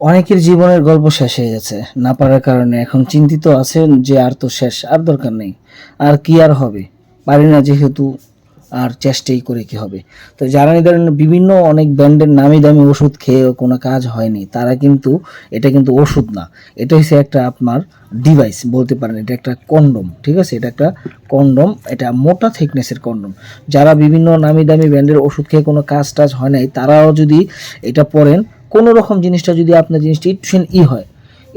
অনেকের জীবনের গল্প শেষ হয়ে গেছে। না পারার কারণে এখন চিন্তিত আছেন যে আর তো শেষ আর দরকার নেই। আর কি আর হবে? পারি না যেহেতু আর চেষ্টাই করে কি হবে? তো যারা ধরেন বিভিন্ন অনেক ব্র্যান্ডের নামি দামি ওষুধ খেয়েও কোনো কাজ হয়নি, তারা কিন্তু এটা কিন্তু ওষুধ না। এটা হচ্ছে একটা আপনার ডিভাইস বলতে পারেন। এটা একটা কন্ডম ঠিক আছে? এটা একটা কন্ডম এটা মোটা থিকনেসের কন্ডম যারা বিভিন্ন নামি দামি ব্র্যান্ডের ওষুধ খেয়ে কোনো কাজ টাজ হয় নাই, তারাও যদি এটা পড়েন কোনো রকম জিনিসটা যদি আপনার জিনিসটা একটু ই হয়,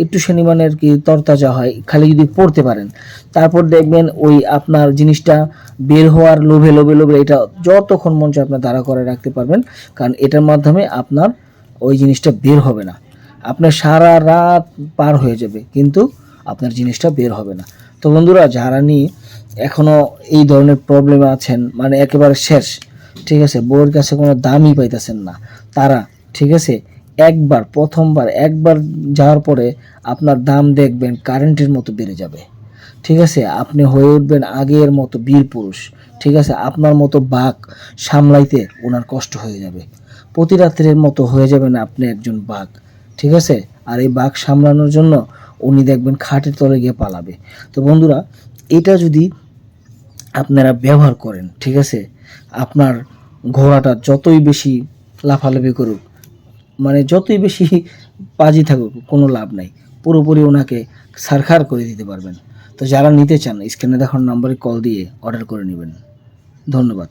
একটু শনি মানে আর কি তরতাজা হয়, খালি যদি পড়তে পারেন, তারপর দেখবেন ওই আপনার জিনিসটা বের হওয়ার লোভে লোভে লোভে এটা যতক্ষণ মঞ্চ আপনার দাঁড়া করে রাখতে পারবেন, কারণ এটার মাধ্যমে আপনার ওই জিনিসটা বের হবে না। আপনার সারা রাত পার হয়ে যাবে, কিন্তু আপনার জিনিসটা বের হবে না। তো বন্ধুরা, যারা নিয়ে এখনও এই ধরনের প্রবলেমে আছেন মানে একেবারে শেষ, ঠিক আছে, বউয়ের কাছে কোনো দামই পাইতেছেন না, তারা, ঠিক আছে একবার, প্রথমবার, একবার যাওয়ার পরে আপনার দাম দেখবেন কারেন্টের মতো বেড়ে যাবে। ঠিক আছে? আপনি হয়ে উঠবেন আগের মতো বীর পুরুষ। ঠিক আছে? আপনার মতো বাঘ সামলাইতে ওনার কষ্ট হয়ে যাবে। প্রতি রাত্রের মতো হয়ে যাবেন আপনি একজন বাঘ। ঠিক আছে? আর এই বাঘ সামলানোর জন্য উনি দেখবেন খাটের তলে গিয়ে পালাবে। তো বন্ধুরা, এটা যদি আপনারা ব্যবহার করেন, ঠিক আছে? আপনার ঘোড়াটা যতই বেশি লাফালাফি করুক মানে যতই বেশি পাজি থাকুক, কোনো লাভ নাই। পুরোপুরি ওনাকে সারখার করে দিতে পারবেন। তো যারা নিতে চান, স্ক্রিনে দেখার নাম্বারে কল দিয়ে অর্ডার করে নেবেন। ধন্যবাদ।